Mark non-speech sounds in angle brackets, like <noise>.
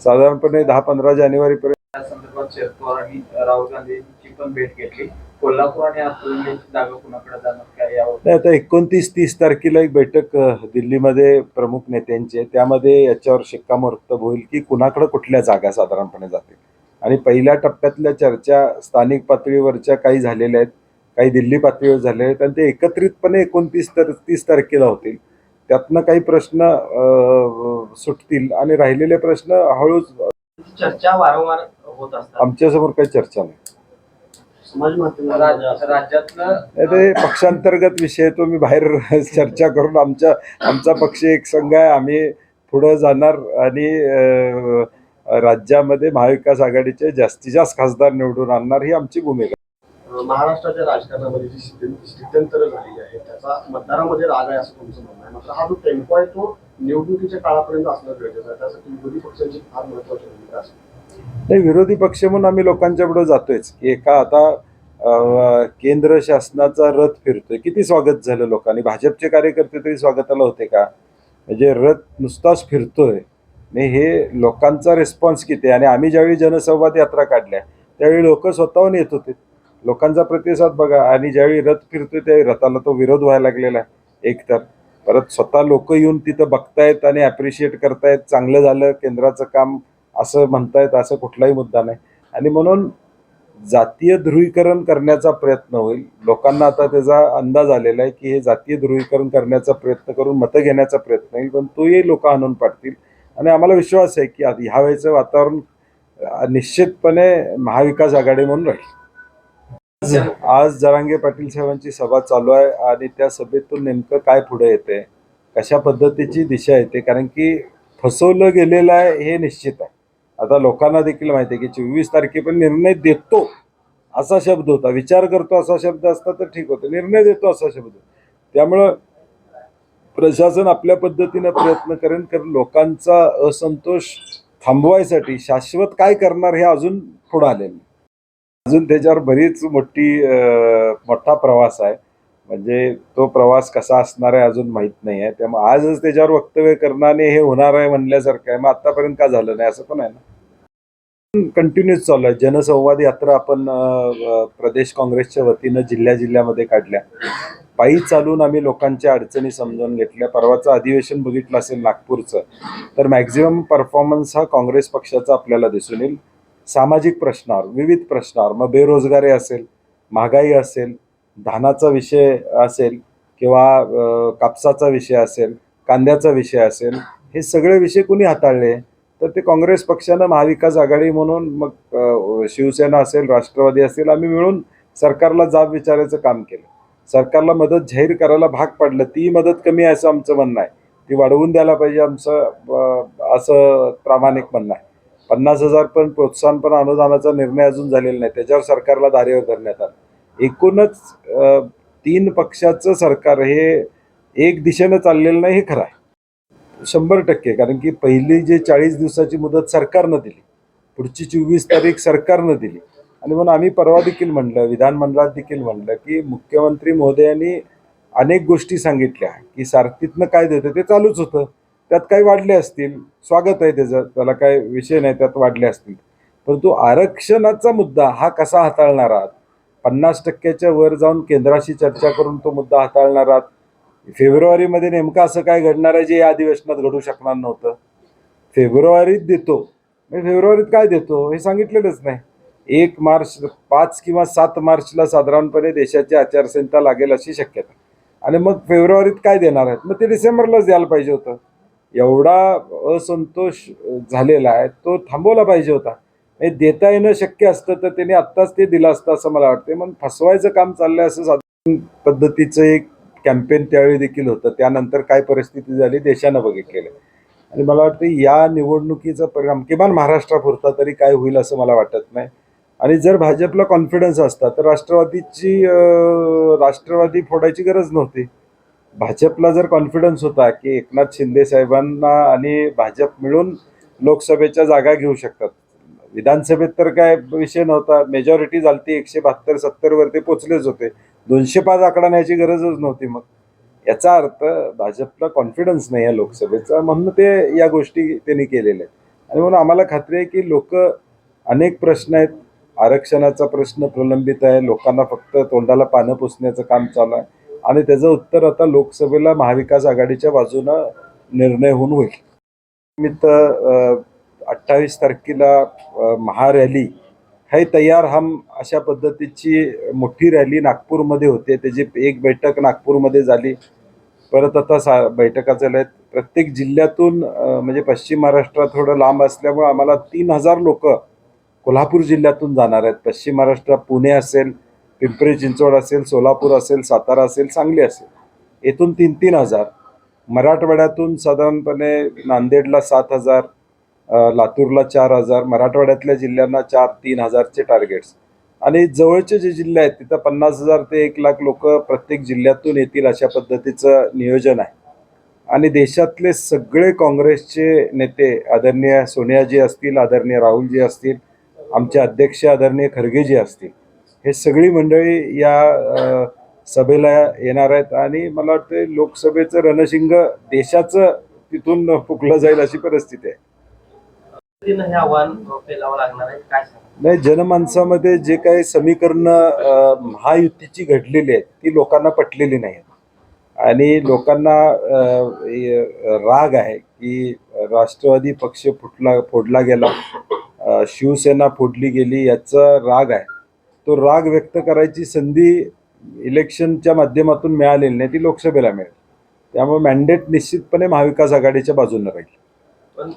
साधारणपणे दहा पंधरा जानेवारीपर्यंत त्या संदर्भात शरद पवार आणि राहुल गांधींची पण भेट घेतली. कोल्हापूर आणि जागा कुणाकडे जाणार? काय यावर नाही आता एकोणतीस तीस तारखेला एक बैठक दिल्लीमध्ये प्रमुख नेत्यांची आहे. त्यामध्ये याच्यावर शिक्कामोर्तब होईल की कुणाकडे कुठल्या जागा साधारणपणे जातील. आणि पहिल्या टप्प्यातल्या चर्चा स्थानिक पातळीवरच्या काही झालेल्या आहेत काही दिल्ली पातळीवर झालेल्या आहेत. आणि ते एकत्रितपणे एकोणतीस तर तीस तारखेला होतील. त्यातनं काही प्रश्न सुटतील आणि राहिलेले प्रश्न हळूच चर्चा वारंवार होत असतात. आमच्यासमोर काही चर्चा नाही. ते पक्षांतर्गत विषय तो मी बाहेर <laughs> चर्चा करून आमच्या आमचा पक्ष एक संघ आहे. आम्ही पुढं जाणार आणि राज्यामध्ये महाविकास आघाडीचे जास्तीत जास्त खासदार निवडून आणणार ही आमची भूमिका आहे. महाराष्ट्राच्या राजकारणामध्ये जी स्थित्यंतर झालेली आहे त्याचा मतदारामध्ये राग आहे असं तुमचं म्हणणं आहे. मात्र हा जो टेम्पो आहे तो निवडणुकीच्या काळापर्यंत असणं गरजेचं आहे. त्यासाठी विरोधी पक्षांची फार महत्वाची भूमिका असते. नाही विरोधी पक्ष म्हणून आम्ही लोकांच्या पुढे जातोयच. की एका आता केंद्र शासनाचा रथ फिरतोय. किती स्वागत झालं लोकांनी? भाजपचे कार्यकर्ते तरी स्वागताला होते का? म्हणजे रथ नुसताच फिरतोय. नाही हे लोकांचा रिस्पॉन्स किती आहे? आणि आम्ही ज्यावेळी जनसंवाद यात्रा काढल्या त्यावेळी लोक स्वतःहून येत होते. लोकांचा प्रतिसाद बघा. आणि ज्यावेळी रथ फिरतोय त्या रथाला तो विरोध व्हायला लागलेला आहे. एकतर परत स्वतः लोक येऊन तिथं बघतायत आणि ॲप्रिशिएट करतायत. चांगलं झालं केंद्राचं काम असं म्हणतायत असं कुठलाही मुद्दा नाही. आणि म्हणून जातीय ध्रुवीकरण करण्याचा प्रयत्न होईल. लोकांना आता त्याचा अंदाज आलेला आहे की हे जातीय ध्रुवीकरण करण्याचा प्रयत्न करून मतं घेण्याचा प्रयत्न होईल पण तोही लोक आणून पाडतील. आणि आम्हाला विश्वास आहे की ह्यावेळेचं ह्या वातावरण निश्चितपणे महाविकास आघाडी म्हणून राहील. आज जरांगे पाटील साहेबांची सभा चालू आहे आणि त्या सभेतून नेमकं काय पुढे येते कशा पद्धतीची दिशा येते कारण की फसवलं गेलेलं आहे हे निश्चित आहे आता लोकांना देखील माहिती आहे की चोवीस तारखेपर्यंत निर्णय देतो असा शब्द होता विचार करतो असा शब्द असता तर ठीक होतं निर्णय देतो असा शब्द. त्यामुळं प्रशासन आपल्या पद्धतीनं प्रयत्न करेन कारण लोकांचा असंतोष थांबवायसाठी शाश्वत काय करणार हे अजून पुढं आलेलं. अजून त्याच्यावर बरीच मोठी मोठा प्रवास आहे. म्हणजे तो प्रवास कसा असणार आहे अजून माहीत नाही आहे. त्यामुळे आजच त्याच्यावर वक्तव्य करणारे आणि हे होणार आहे म्हणल्यासारखं आहे. मग आतापर्यंत का झालं नाही? असं पण आहे ना? कंटिन्यूच चालू आहे. जनसंवाद यात्रा आपण प्रदेश काँग्रेसच्या वतीनं जिल्ह्या जिल्ह्यामध्ये काढल्या. पायी चालून आम्ही लोकांच्या अडचणी समजून घेतल्या. परवाचं अधिवेशन बघितलं असेल नागपूरचं तर मॅक्झिमम परफॉर्मन्स हा काँग्रेस पक्षाचा आपल्याला दिसून येईल. सामाजिक प्रश्नावर विविध प्रश्नावर मग बेरोजगारी असेल महागाई असेल धानाचा विषय असेल किंवा कापसाचा विषय असेल कांद्याचा विषय असेल हे सगळे विषय कुणी हाताळले? तर ते काँग्रेस पक्षानं महाविकास आघाडी म्हणून मग शिवसेना असेल राष्ट्रवादी असेल आम्ही मिळून सरकारला जाब विचारायचं काम केलं. सरकारला मदत जाहीर करायला भाग पाडलं. ती मदत कमी आहे असं आमचं म्हणणं आहे. ती वाढवून द्यायला पाहिजे आमचं असं प्रामाणिक म्हणणं आहे. पन्नास हजार पण प्रोत्साहन पण अनुदानाचा निर्णय अजून झालेला नाही. त्याच्यावर सरकारला धारेवर धरण्यात आलं. एकूणच तीन पक्षाचं सरकार हे एक दिशेनं चाललेलं नाही हे खरं आहे. शंभर टक्के कारण की पहिली जे चाळीस दिवसाची मुदत सरकारनं दिली. पुढची चोवीस तारीख सरकारनं दिली. आणि म्हणून आम्ही परवा देखील म्हणलं विधानमंडळात देखील म्हणलं की मुख्यमंत्री महोदयांनी अनेक गोष्टी सांगितल्या की सारथीतनं काय देतं ते चालूच होतं. त्यात काही वाढले असतील स्वागत आहे त्याचं त्याला काही विषय नाही त्यात वाढले असतील. परंतु आरक्षणाचा मुद्दा हा कसा हाताळणार आहात? पन्नास टक्क्याच्या वर जाऊन केंद्राशी चर्चा करून तो मुद्दा हाताळणार आहात? फेब्रुवारीमध्ये नेमकं असं काय घडणार आहे जे या अधिवेशनात घडू शकणार नव्हतं? फेब्रुवारीत देतो. म्हणजे फेब्रुवारीत काय देतो? हे सांगितलेलंच नाही. एक मार्च पाच किंवा सात मार्चला साधारणपणे देशाची आचारसंहिता लागेल अशी शक्यता. आणि मग फेब्रुवारीत काय देणार आहेत? मग ते डिसेंबरलाच द्यायला पाहिजे होतं. एवढा असंतोष झालेला आहे तो थांबवला पाहिजे होता. हे देता येणं शक्य असतं तर त्यांनी आत्ताच ते दिलं असतं असं मला वाटते मग फसवायचं काम चाललंय असं साधारण पद्धतीचं एक कॅम्पेन त्यावेळी देखील होतं. त्यानंतर काय परिस्थिती झाली देशानं बघितलेलं. आहे. आणि मला वाटतं या निवडणुकीचा परिणाम किमान महाराष्ट्रापुरता तरी काय होईल असं मला वाटत नाही. आणि जर भाजपला कॉन्फिडन्स असता तर राष्ट्रवादीची राष्ट्रवादी फोडायची गरज नव्हती. भाजपला जर कॉन्फिडन्स होता की एकनाथ शिंदे साहेबांना आणि भाजप मिळून लोकसभेच्या जागा घेऊ शकतात. विधानसभेत तर काय विषय नव्हता. मेजॉरिटी झालती एकशे बहात्तर सत्तरवरती पोचलेच होते. दोनशे पाच आकडा न्यायची गरजच नव्हती मग. याचा अर्थ भाजपला कॉन्फिडन्स नाही आहे लोकसभेचा. म्हणून ते या गोष्टी त्यांनी केलेल्या आहेत. आणि म्हणून आम्हाला खात्री आहे की लोक अनेक प्रश्न आहेत. आरक्षणाचा प्रश्न प्रलंबित आहे. लोकांना फक्त तोंडाला पानं पुसण्याचं काम चालू आहे. आणि त्याचं उत्तर आता लोकसभेला महाविकास आघाडीच्या बाजूनं निर्णय होऊन होईल. निमित्त अठ्ठावीस तारखेला महारॅली है तयार हम अशा पद्धतीची मोठी रॅली नागपूरमध्ये होते. त्याची एक बैठक नागपूरमध्ये झाली. परत आता सा बैठका झाल्या आहेत प्रत्येक जिल्ह्यातून म्हणजे पश्चिम महाराष्ट्रात थोडं लांब असल्यामुळे आम्हाला तीन हजार लोक कोल्हापूर जिल्ह्यातून जाणार आहेत. पश्चिम महाराष्ट्रात पुणे असेल पिंपरी चिंचवड असेल सोलापूर असेल सातारा असेल सांगली असेल. येथून तीन तीन हजार. मराठवाड्यातून साधारणपणे नांदेडला सात हजार लातूरला चार हजार मराठवाड्यातल्या जिल्ह्यांना चार तीन हजारचे टार्गेट्स आणि जवळचे जे जिल्हे आहेत तिथं पन्नास हजार ते एक लाख लोक प्रत्येक जिल्ह्यातून येतील अशा पद्धतीचं नियोजन आहे. आणि देशातले सगळे काँग्रेसचे नेते आदरणीय सोनियाजी असतील आदरणीय राहुलजी असतील आमचे अध्यक्ष आदरणीय खरगेजी असतील हे सगळी मंडळी या सभेला येणार आहेत आणि मला वाटतं लोकसभेचं रणशिंग देशाचं तिथून फुकलं जाईल अशी परिस्थिती आहे. नाही जनमानसामध्ये जे काही समीकरणं महायुतीची घडलेली आहेत ती लोकांना पटलेली नाही आणि लोकांना राग आहे की राष्ट्रवादी पक्ष फुटला फोडला गेला शिवसेना फोडली गेली याचा राग आहे. तो राग व्यक्त करायची संधी इलेक्शनच्या माध्यमातून मिळालेली नाही ती लोकसभेला मिळेल. त्यामुळे मॅन्डेट निश्चितपणे महाविकास आघाडीच्या बाजूने राहील. पण